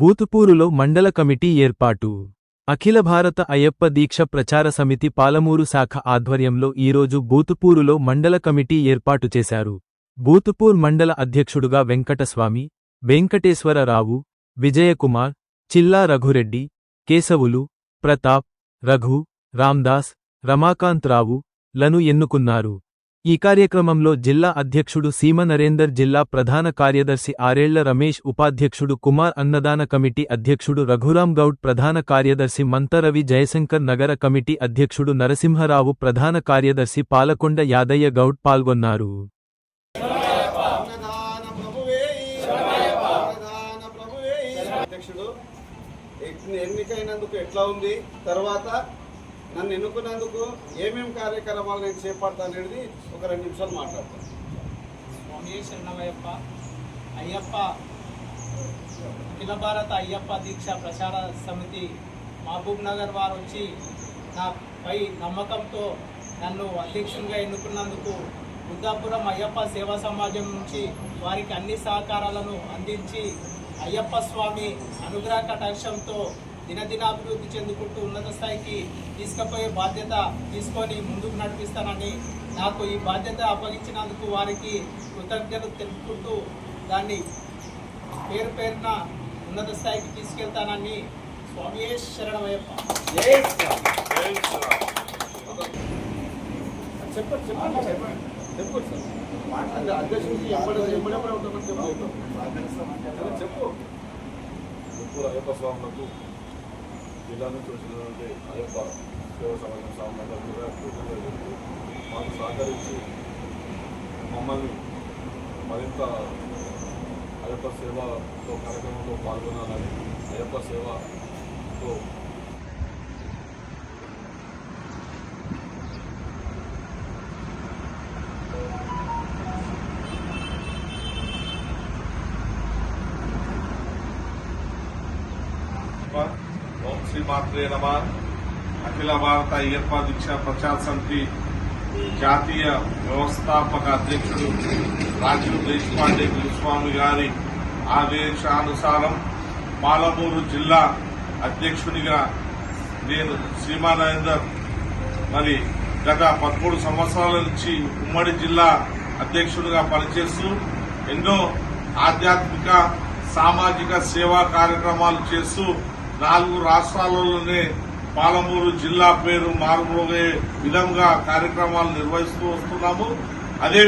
బూతుపూరులో మండల కమిటీ ఏర్పాటు. అఖిల భారత అయ్యప్ప దీక్ష ప్రచార సమితి పాలమూరు శాఖ ఆధ్వర్యంలో ఈరోజు బూతుపూరులో మండల కమిటీ ఏర్పాటు చేశారు. బూతుపూర్ మండల అధ్యక్షుడుగా వెంకటస్వామి వెంకటేశ్వరరావు విజయకుమార్ చిల్లా రఘురెడ్డి కేశవులు ప్రతాప్ రఘు రామ్దాస్ రమాకాంతరావు లను ఎన్నుకున్నారు. ఈ కార్యక్రమంలో జిల్లా అధ్యక్షుడు సీమ నరేందర్ జిల్లా ప్రధాన కార్యదర్శి ఆరేళ్ళ రమేష్ ఉపాధ్యక్షుడు కుమార్ అన్నదాన కమిటీ అధ్యక్షుడు రఘురాం గౌడ్ ప్రధాన కార్యదర్శి మంతరవి జయశంకర్ నగర కమిటీ అధ్యక్షుడు నరసింహరావు ప్రధాన కార్యదర్శి పాలకొండ యాదయ్య గౌడ్ పాల్గొన్నారు. ఎన్నికైనందుకు ఎట్లా ఉంది? తర్వాత నన్ను ఎన్నుకున్నందుకు ఏమేమి కార్యక్రమాలు నేను చేపడతాను అనేది ఒక రెండు నిమిషాలు మాట్లాడతాను. స్వామి శరణమయ్యప్ప అయ్యప్ప అఖిల భారత అయ్యప్ప దీక్ష ప్రచార సమితి మహబూబ్ నగర్ వారు వచ్చి నాపై నమ్మకంతో నన్ను అధ్యక్షునిగా ఎన్నుకున్నందుకు బుద్ధాపురం అయ్యప్ప సేవా సమాజం నుంచి వారికి అన్ని సహకారాలను అందించి అయ్యప్ప స్వామి అనుగ్రహ కటాక్షంతో దినదినాభివృద్ధి చెందుకుంటూ ఉన్నత స్థాయికి తీసుకుపోయే బాధ్యత తీసుకొని ముందుకు నడిపిస్తానని నాకు ఈ బాధ్యత అప్పగించినందుకు వారికి కృతజ్ఞతలు తెలుపుకుంటూ దాన్ని పేరు పేరున ఉన్నత స్థాయికి తీసుకెళ్తానని స్వామియే శరణమయ్యప్ప. చెప్పండి చెప్పండి చెప్పండి చెప్పండి సార్ మాట్లాడి అధ్యక్షుడికి ఎప్పుడు ఎప్పుడెప్పుడు చెప్పు. చెప్పు. అయ్యప్ప స్వాములకు జిల్లా నుంచి వచ్చినటువంటి అయ్యప్ప సేవ సమాజం స్వాములందరూ కూడా కృతజ్ఞతలు తెలుపుతూ మాకు సహకరించి మమ్మల్ని మరింత అయ్యప్ప సేవలో కార్యక్రమంలో పాల్గొనాలని అయ్యప్ప సేవతో ఓం శ్రీ మాత్రే నమ. అఖిల భారత అయ్యప్ప దీక్ష ప్రచార సమితి జాతీయ వ్యవస్థాపక అధ్యక్షుడు రాజీవ్ దేశపాండే గురుస్వామి గారి ఆదేశానుసారం పాలమూరు జిల్లా అధ్యక్షునిగా నేను శ్రీమానరేందర్ మరి గత పదమూడు సంవత్సరాల నుంచి ఉమ్మడి జిల్లా అధ్యక్షుడిగా పనిచేస్తూ ఎన్నో ఆధ్యాత్మిక సామాజిక సేవా కార్యక్రమాలు చేస్తూ నాలుగు రాష్ట్రాలలోనే పాలమూరు జిల్లా పేరు మారుమోగే విధంగా కార్యక్రమాలు నిర్వహిస్తూ వస్తున్నాము. అదే